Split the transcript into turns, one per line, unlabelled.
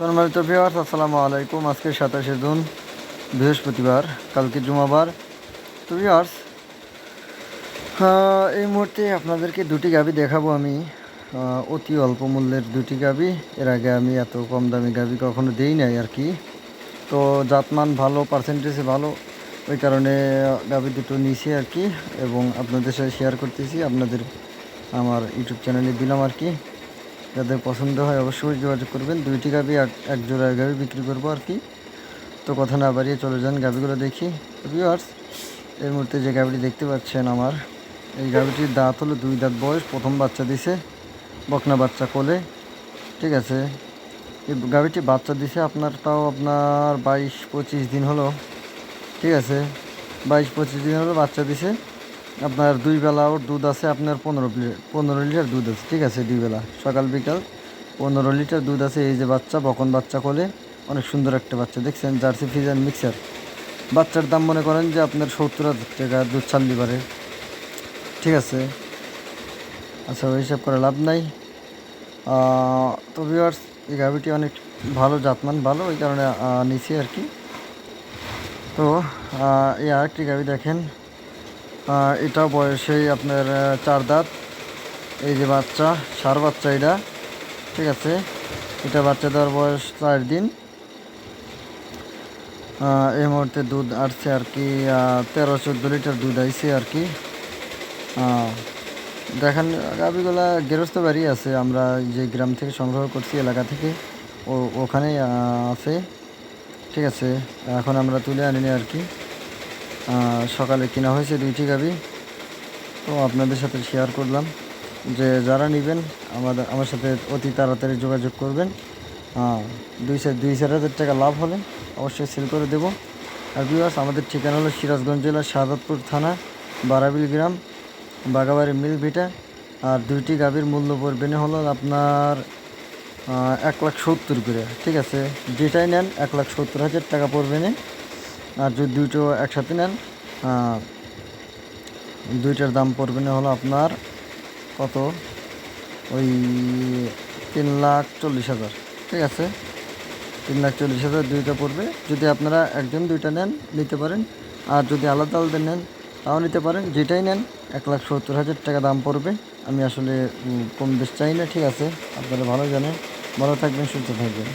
সম্মানিত ভিওয়ার্স আসসালামু আলাইকুম। আজকে সাতাশে জুন, বৃহস্পতিবার, কালকে জুমাবার। তো ভিওয়ার্স এই মুহূর্তে আপনাদেরকে দুটি গাবি দেখাবো আমি। অতি অল্প মূল্যের দুটি গাবি। এর আগে আমি এত কম দামি গাবি কখনো দেই নাই আর কি। তো জাতমান ভালো পার্সেন্টেজে ভালো, ওই কারণে গাবি দুটো নিয়েছি আর কি। এবং আপনাদের সাথে শেয়ার করতেছি, আপনাদের আমার ইউটিউব চ্যানেলে দিলাম আর কি। যাদের পছন্দ হয় অবশ্যই যোগাযোগ করবেন। দুইটি গাবি, এক জোড়া গাবি বিক্রি করব আর কি। তো কথা না বাড়িয়ে চলে যান গাবিগুলো দেখি। ভিউয়ার্স এর মধ্যে যে গাবিটি দেখতে পাচ্ছেন আমার, এই গাবিটির দাঁত হলো দুই দাঁত বয়স, প্রথম বাচ্চা দিছে, বকনা বাচ্চা কোলে। ঠিক আছে, এই গাবিটি বাচ্চা দিছে আপনার, তাও আপনার বাইশ পঁচিশ দিন হলো। ঠিক আছে, বাইশ পঁচিশ দিন হলো বাচ্চা দিছে। আপনার দুই বেলা ওর দুধ আছে আপনার পনেরো পনেরো লিটার দুধ আছে ঠিক আছে দুই বেলা। সকাল বিকাল পনেরো লিটার দুধ আছে এই যে বাচ্চা বকন বাচ্চা কোলে অনেক সুন্দর একটা বাচ্চা। দেখছেন জার্সি ফিজান মিক্সার। বাচ্চার দাম মনে করেন যে আপনার সত্তর হাজার টাকা দুধ চাল্লি পারে। ঠিক আছে। আচ্ছা ওই হিসাব করে লাভ নাই। আহ, তো ভিউয়ার্স এই গাভিটি অনেক ভালো জাতমান ভালো ওই কারণে নিছি আর কি। তো এই আরেকটি গাভি দেখেন। এটাও বয়সেই আপনার চার দাঁত। এই যে বাচ্চা, সার বাচ্চা এটা, ঠিক আছে? এটা বাচ্চা দেওয়ার বয়স চার দিন। এই মুহূর্তে দুধ আসছে আর কি তেরো, চোদ্দ লিটার দুধ আইছে আর কি। দেখেন, গাভিগুলা গেরস্ত বাড়ি আছে। আমরা যে গ্রাম থেকে সংগ্রহ করছি, এলাকা থেকে, ও, ওখানেই আছে। ঠিক আছে, এখন আমরা তুলে আনিনি আর কি। সকালে কিনা হয়েছে দুইটি গাভি তো আপনাদের সাথে শেয়ার করলাম যে যারা নেবেন, আমাদের, আমার সাথে অতি তাড়াতাড়ি যোগাযোগ করবেন। দুই দুই চার হাজার টাকা লাভ হলে অবশ্যই সেল করে দেবো। আর বিবাস আমাদের ঠিকানা হলো সিরাজগঞ্জ জেলার শাহাদতপুর থানা, বারাবিল গ্রাম বাগাবাড়ি মিল ভিটা। আর দুইটি গাভীর মূল্য পড়বে হলো আপনার এক লাখ সত্তর করে। ঠিক আছে, যেটাই নেন, এক লাখ সত্তর হাজার টাকা পড়বে না। আর যদি দুটো একসাথে নেন দুইটার দাম পড়বে না হলো আপনার কত? ওই তিন লাখ চল্লিশ হাজার। ঠিক আছে? তিন লাখ চল্লিশ হাজার দুইটা পড়বে। যদি আপনারা একজন দুইটা নেন, নিতে পারেন। আর যদি আলাদা আলাদা নেন, তাও নিতে পারেন। যেটাই নেন, এক লাখ সত্তর হাজার টাকা দাম পড়বে। আমি আসলে কম বেশ চাই না, ঠিক আছে? আপনারা ভালো জানেন। ভালো থাকবেন, সুস্থ থাকবেন।